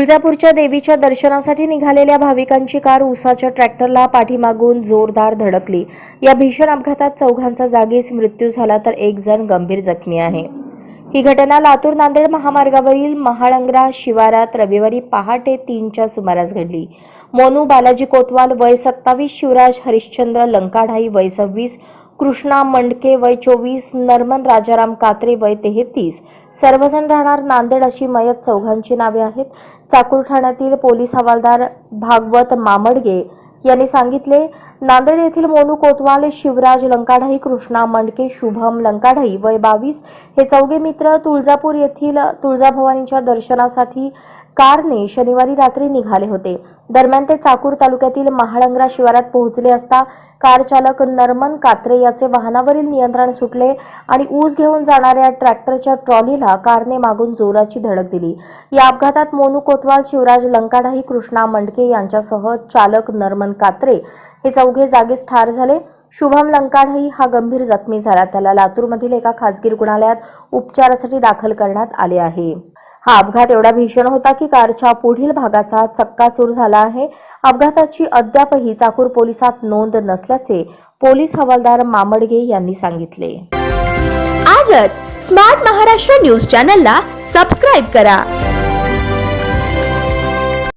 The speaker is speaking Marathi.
तुळजापूरच्या देवीच्या दर्शनासाठी निघालेल्या भाविकांची कार उसाच्या ट्रॅक्टरला पाठीमागून जोरदार धडकली. या भीषण अपघातात चौघांचा जागीच मृत्यू झाला तर एक जण गंभीर जखमी आहे. ही घटना लातूर नांदेड महामार्गावरील महाळंगरा शिवारात रविवारी पहाटे तीनच्या सुमारास घडली. मोनू बालाजी कोतवाल वय सत्तावीस शिवराज हरिश्चंद्र लंकाढाई वय सव्वीस कृष्णा मंडके वय चोवीस नर्मन राजाराम कात्रे वय तेहतीस. सर्वजण राहणार नांदेड अशी मयत चौघांची नावे आहेत. चाकूर ठाण्यातील पोलीस हवालदार भागवत मामडगे यांनी सांगितले नांदेड येथील मोनू कोतवाल शिवराज लंकाढाई कृष्णा मंडके शुभम लंकाढाई वय बावीस. हे चौघे मित्र तुळजापूर येथील तुळजाभवानीच्या दर्शनासाठी कारने शनिवारी रात्री निघाले होते. दरम्यान ते चाकूर तालुक्यातील महाळंगरा शिवारात पोहोचले असता कार चालक नर्मन कात्रे याचे वाहनावरील नियंत्रण सुटले आणि ऊस घेऊन जाणाऱ्या ट्रॅक्टरच्या ट्रॉलीला कारने मागून जोराची धडक दिली. या अपघातात मोनू कोतवाल शिवराज लंकाढाही कृष्णा मंडके यांच्यासह चालक नर्मन कात्रे हे चौघे जागीच ठार झाले. शुभम लंकाढई हा गंभीर जखमी झाला. त्याला लातूरमधील एका खासगी रुग्णालयात उपचारासाठी दाखल करण्यात आले आहे. हा अपघात एवढा भीषण होता की कारच्या पुढील भागाचा चक्काचूर झाला आहे. अपघाताची अद्यापही चाकूर पोलिसात नोंद नसल्याचे पोलीस हवालदार मामडगे यांनी सांगितले. आजच स्मार्ट महाराष्ट्र न्यूज चॅनलला सबस्क्राईब करा.